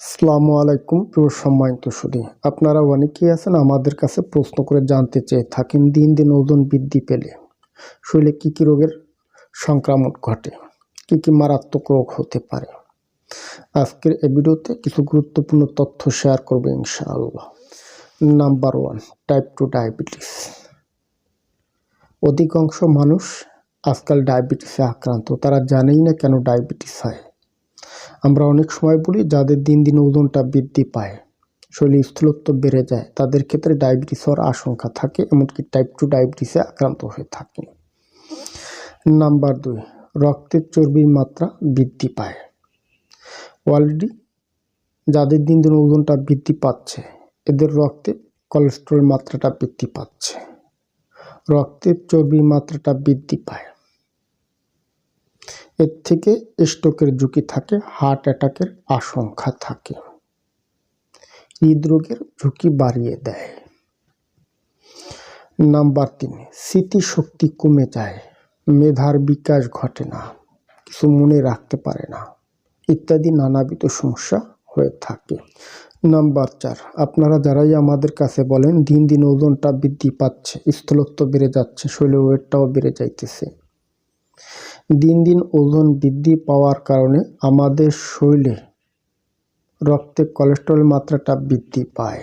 আসসালামু আলাইকুম, প্রিয় সম্মানিত সুদী আপনারা অনেকেই আছেন আমাদের কাছে প্রশ্ন করে জানতে চেয়ে থাকেন দিন দিন ওজন বৃদ্ধি পেলে। শরীরে কী কী রোগের সংক্রমণ ঘটে? কী কী মারাত্মক রোগ হতে পারে? আজকের এই ভিডিওতে কিছু গুরুত্বপূর্ণ তথ্য শেয়ার করবে ইনশাআল্লাহ। Number one type two diabetes অধিকাংশ মানুষ আজকাল ডায়াবেটিসে আক্রান্ত। তারা জানেই না কেন ডায়াবেটিস হয়। আমরা অনেক সময় বলি যাদের দিন দিন ওজনটা বৃদ্ধি পায়। শরীরে স্থূলত্ব বেড়ে যায়। তাদের ক্ষেত্রে ডায়াবেটিস হওয়ার আশঙ্কা থাকে, এমনকি টাইপ টু ডায়াবেটিসে আক্রান্ত হয়ে থাকে। নাম্বার দুই, রক্তের চর্বির মাত্রা বৃদ্ধি পায়। অলরেডি যাদের দিন দিন ওজনটা বৃদ্ধি পাচ্ছে, এদের রক্তে কোলেস্ট্রল মাত্রাটা বৃদ্ধি পাচ্ছে। রক্তের চর্বির মাত্রাটা বৃদ্ধি পায়। এর থেকে স্ট্রোকের ঝুঁকি থাকে, হার্ট অ্যাটাকের আশঙ্কা থাকে। হৃদরোগের ঝুঁকি বাড়িয়ে দেয়। নাম্বার তিন, স্মৃতিশক্তি কমে যায়, মেধার বিকাশ ঘটে না, কিছু মনে রাখতে পারে না, ইত্যাদি নানাবিধ সমস্যা হয়ে থাকে। নাম্বার চার, আপনারা যারাই আমাদের কাছে বলেন, দিন দিন ওজনটা বৃদ্ধি পাচ্ছে, স্থূলত্ব বেড়ে যাচ্ছে, শরীরের ওয়েটটাও বেড়ে যাইতেছে। দিন দিন ওজন বৃদ্ধি পাওয়ার কারণে আমাদের শরীরে রক্তে কোলেস্ট্রল মাত্রাটা বৃদ্ধি পায়।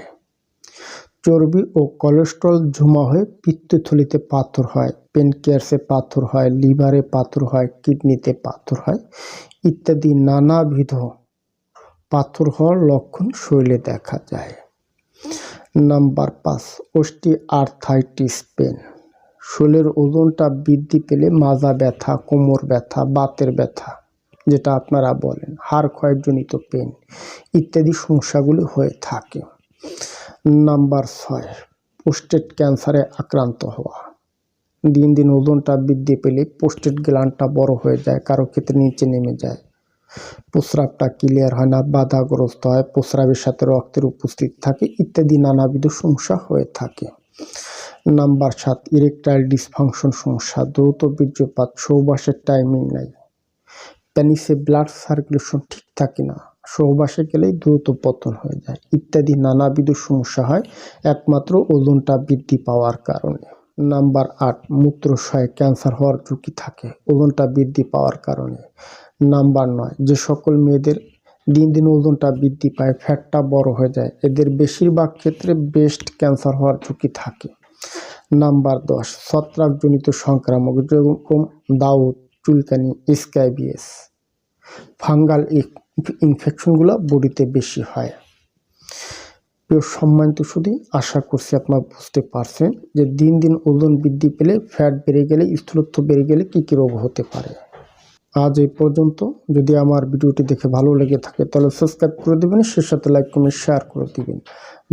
চর্বি ও কোলেস্ট্রল জমা হয়ে পিত্তথলিতে পাথর হয় পেনকেয়ার্সে পাথর হয় লিভারে পাথর হয় কিডনিতে পাথর হয় ইত্যাদি নানাবিধ পাথর হওয়ার লক্ষণ শরীরে দেখা যায়। নাম্বার পাঁচ অস্টি আর্থাইটিস পেন শরীরের ওজনটা বৃদ্ধি পেলে মাজা ব্যথা, কোমর ব্যথা, বাতের ব্যথা, যেটা আপনারা বলেন, হাড় ক্ষয়জনিত পেন ইত্যাদি সমস্যাগুলি হয়ে থাকে। নাম্বার ছয় পোস্টেট ক্যান্সারে আক্রান্ত হওয়া। দিন দিন ওজনটা বৃদ্ধি পেলে পোস্টেট গ্লানটা বড় হয়ে যায়, কারও ক্ষেত্রে নিচে নেমে যায়। প্রস্রাবটা ক্লিয়ার হয় না, বাধাগ্রস্ত হয়, প্রস্রাবের সাথে রক্তের উপস্থিত থাকে ইত্যাদি নানাবিধ সমস্যা হয়ে থাকে। নাম্বার সাত, ইরেকটাইল ডিসফাংশন সমস্যা, দ্রুত বীর্যপাত সৌবাসের টাইমিং নাই। প্যানিসে ব্লাড সার্কুলেশন ঠিক থাকে না, সহবাসে গেলেই দ্রুত পতন হয়ে যায়। ইত্যাদি নানাবিধ সমস্যা হয়, একমাত্র ওজনটা বৃদ্ধি পাওয়ার কারণে। নাম্বার আট, মূত্রশয়ে ক্যান্সার হওয়ার ঝুঁকি থাকে, ওজনটা বৃদ্ধি পাওয়ার কারণে। নাম্বার নয়, যে সকল মেয়েদের দিন দিন ওজনটা বৃদ্ধি পায়, ফ্যাটটা বড় হয়ে যায়, এদের বেশিরভাগ ক্ষেত্রে ব্রেস্ট ক্যান্সার হওয়ার ঝুঁকি থাকে। নাম্বার দশ, ছত্রাকজনিত সংক্রামক যেরকম দাউদ, চুলকানি স্ক্যাবিএস ফাঙ্গাল ইনফেকশনগুলো বডিতে বেশি হয়। প্রিয় সম্মানিত শুধু আশা করছি আপনারা বুঝতে পারছেন যে দিন দিন ওজন বৃদ্ধি পেলে ফ্যাট বেড়ে গেলে, স্থূলত্ব বেড়ে গেলে কী কী রোগ হতে পারে। আজ এই পর্যন্ত। যদি আমার ভিডিওটি দেখে ভালো লেগে থাকে, তাহলে সাবস্ক্রাইব করে দেবেন সে সাথে লাইক কমেন্ট শেয়ার করে দিবেন।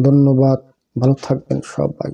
ধন্যবাদ। ভালো থাকবেন সবাই।